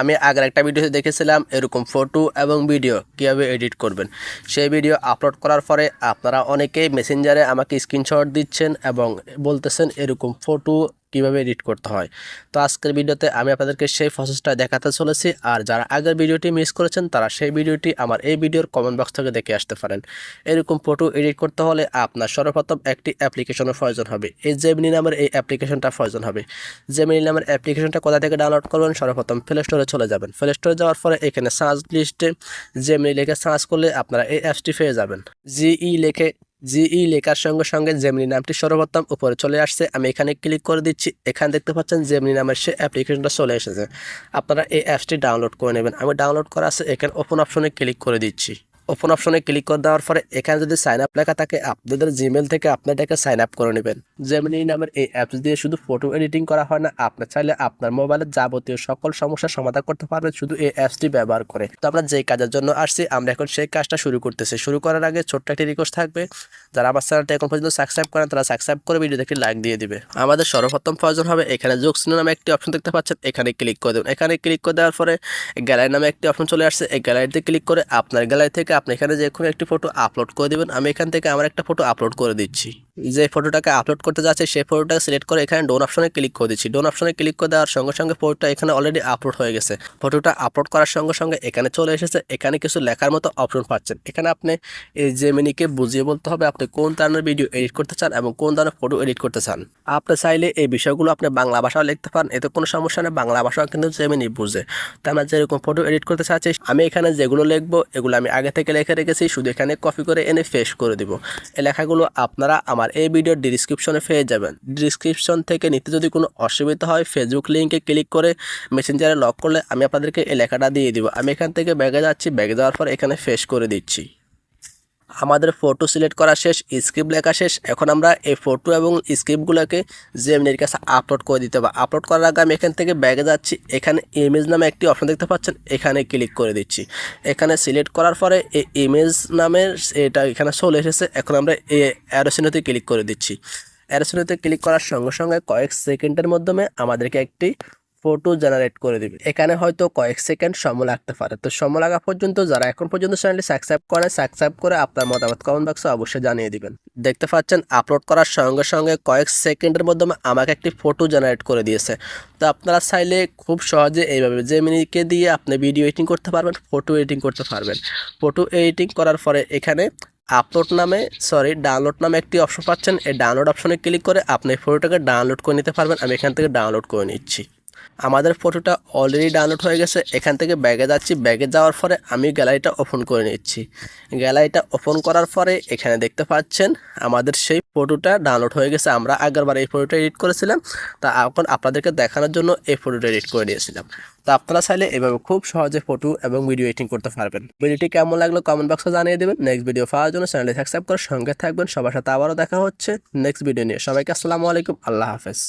আমি আগের একটা ভিডিওতে দেখেছিলাম এরকম ফটো এবং ভিডিও কীভাবে এডিট করবেন। সেই ভিডিও আপলোড করার পরে আপনারা অনেকেই মেসেঞ্জারে আমাকে স্ক্রিনশট দিচ্ছেন এবং বলতেছেন এরকম ফটো কীভাবে এডিট করতে হয়। তো আজকের ভিডিওতে আমি আপনাদেরকে সেই প্রসেসটা দেখাতে চলেছি আর যারা আগের ভিডিওটি মিস করেছেন তারা সেই ভিডিওটি আমার এই ভিডিওর কমেন্ট বক্স থেকে দেখে আসতে পারেন। এরকম ফটো এডিট করতে হলে আপনার সর্বপ্রথম একটি অ্যাপ্লিকেশনের প্রয়োজন হবে। এই জেমিনি নামের এই অ্যাপ্লিকেশনটা প্রয়োজন হবে। জেমিনি নামের অ্যাপ্লিকেশনটা কোথা থেকে ডাউনলোড করবেন সর্বপ্রথম প্লে স্টোরে চলে যাবেন। প্লে স্টোরে যাওয়ার পরে এখানে সার্চ লিস্টে জেমনি লেখে সার্চ করলে আপনারা এই অ্যাপসটি পেয়ে যাবেন। জিই লেখে জিই লেখার সঙ্গে সঙ্গে জেমনি নামটি সর্বপ্রথম উপরে চলে আসছে। আমি এখানে ক্লিক করে দিচ্ছি। এখানে দেখতে পাচ্ছেন জেমনি নামের সে অ্যাপ্লিকেশনটা চলে এসেছে। আপনারা এই অ্যাপসটি ডাউনলোড করে নেবেন। আমি ডাউনলোড করা আছে। এখানে ওপেন অপশনে ক্লিক করে দিচ্ছি। ওপেন অপশনে ক্লিক করে দেওয়ার পরে এখানে যদি সাইন আপ লেখা থাকে, আপনাদের জিমেল থেকে আপনাদেরকে সাইন আপ করে নেবেন। জেমিনি নামের এই অ্যাপস দিয়ে শুধু ফটো এডিটিং করা হয় না, আপনি চাইলে আপনার মোবাইলের যাবতীয় সকল সমস্যার সমাধান করতে পারবেন শুধু এই অ্যাপসটি ব্যবহার করে। তো আমরা যেই কাজের জন্য আসছি, আমরা এখন সেই কাজটা শুরু করতেছি। শুরু করার আগে ছোট্ট একটি রিকোয়েস্ট থাকবে, যারা আমার চ্যানেলটা এখন পর্যন্ত সাবস্ক্রাইব করেন, তারা সাবস্ক্রাইব করে ভিডিও দেখে লাইক দিয়ে দিবে। আমাদের সর্বপ্রথম প্রয়োজন হবে, এখানে যোগ চিহ্ন নামে একটি অপশন দেখতে পাচ্ছেন, এখানে ক্লিক করে দেবেন এখানে ক্লিক করে দেওয়ার পরে গ্যালারি নামে একটি অপশন চলে আসছে। এই গ্যালারিতে ক্লিক করে আপনার গ্যালারি থেকে আপনি এখানে যে কোনো একটি ফটো আপলোড করে দেবেন, আমি এখান থেকে আমার একটা ফটো আপলোড করে দিচ্ছি। যে ফটোটাকে আপলোড করতে যাচ্ছে, সেই ফটোটাকে সিলেক্ট করে এখানে ডোন অপশনে ক্লিক করে দিচ্ছি। ডোন অপশনে ক্লিক করে দেওয়ার সঙ্গে সঙ্গে ফটোটা এখানে অলরেডি আপলোড হয়ে গেছে। ফটোটা আপলোড করার সঙ্গে সঙ্গে এখানে চলে এসেছে। এখানে কিছু লেখার মতো অপশন পাচ্ছেন। এখানে আপনি এই জেমিনিকে বুঝিয়ে বলতে হবে আপনি কোন ধরনের ভিডিও এডিট করতে চান এবং কোন ধরনের ফটো এডিট করতে চান। আপনি চাইলে এই বিষয়গুলো আপনি বাংলা ভাষাও লিখতে পারেন, এতে কোনো সমস্যা নেই, বাংলা ভাষাও কিন্তু জেমিনি বুঝে। তাই আমরা যেরকম ফটো এডিট করতে চাচ্ছি, আমি এখানে যেগুলো লিখব, এগুলো আমি আগে থেকে লিখে রেখেছি, শুধু এখানে কপি করে এনে ফেস করে দিব। এই লেখাগুলো আপনারা আমার এই ভিডিও ডিসক্রিপশনে পেয়ে যাবেন। ডিসক্রিপশন থেকে নিতে যদি কোনো অসুবিধা হয় ফেসবুক লিঙ্কে ক্লিক করে মেসেঞ্জারে লক করলে আমি আপনাদেরকে এই লেখাটা দিয়ে দিব। আমি এখান থেকে ব্যাগে যাচ্ছি, ব্যাগে যাওয়ার পর এখানে ফেস করে দিচ্ছি। আমাদের ফটো সিলেক্ট করা শেষ স্ক্রিপ্ট লেখা শেষ, এখন আমরা এই ফটো এবং স্ক্রিপ্টগুলোকে জেমনির কাছে আপলোড করে দিতে হবে। আপলোড করার আগে আমি এখান থেকে ব্যাগে যাচ্ছি, এখানে ইমেজ নামে একটি অপশন দেখতে পাচ্ছেন, এখানে ক্লিক করে দিচ্ছি। এখানে সিলেক্ট করার পরে এই ইমেজ নামের এটা এখানে চলে এসেছে, এখন আমরা এই অ্যারোসিনোতে ক্লিক করে দিচ্ছি। অ্যারোসিনোতে ক্লিক করার সঙ্গে সঙ্গে কয়েক সেকেন্ডের মাধ্যমে আমাদেরকে একটি ফটো জেনারেট করে দিবে। এখানে হয়তো কয়েক সেকেন্ড সময় লাগতে পারে। তো সময় লাগা পর্যন্ত যারা এখন পর্যন্ত চ্যানেলটি সাবস্ক্রাইব করে সাবস্ক্রাইব করে আপনার মতামত কমেন্ট বক্সে অবশ্যই জানিয়ে দিবেন। দেখতে পাচ্ছেন আপলোড করার সঙ্গে সঙ্গে কয়েক সেকেন্ডের মাধ্যমে আমাকে একটি ফটো জেনারেট করে দিয়েছে। তো আপনারা চাইলে খুব সহজে এইভাবে জেমিনিকে দিয়ে আপনি ভিডিও এডিটিং করতে পারবেন ফটো এডিটিং করতে পারবেন। ফটো এডিটিং করার পরে এখানে আপলোড নামে সরি ডাউনলোড নামে একটি অপশন পাচ্ছেন। এই ডাউনলোড অপশনে ক্লিক করে আপনি ফটোটাকে ডাউনলোড করে নিতে পারবেন। আমি এখান থেকে ডাউনলোড করে নিচ্ছি। আমাদের ফটোটা অলরেডি ডাউনলোড হয়ে গেছে, এখান থেকে ব্যাগে যাচ্ছি। ব্যাগে যাওয়ার পরে আমি গ্যালারিটা ওপেন করে নিচ্ছি। গ্যালারিটা ওপেন করার পরে এখানে দেখতে পাচ্ছেন, আমাদের সেই ফটোটা ডাউনলোড হয়ে গেছে। আমরা আগেরবার এই ফটোটা এডিট করেছিলাম। তা এখন আপনাদেরকে দেখানোর জন্য এই ফটোটা এডিট করে নিয়েছিলাম। তো আপনারা চাইলে এভাবে খুব সহজে ফটো এবং ভিডিও এডিটিং করতে পারবেন। ভিডিওটি কেমন লাগল কমেন্ট বক্সে জানিয়ে দেবেন। নেক্সট ভিডিও পাওয়ার জন্য চ্যানেলটি সাবস্ক্রাইব করে সঙ্গে থাকবেন। সবার সাথে আবারও দেখা হচ্ছে। নেক্সট ভিডিও নিয়ে। সবাইকে আসসালামু আলাইকুম। আল্লাহ হাফেজ।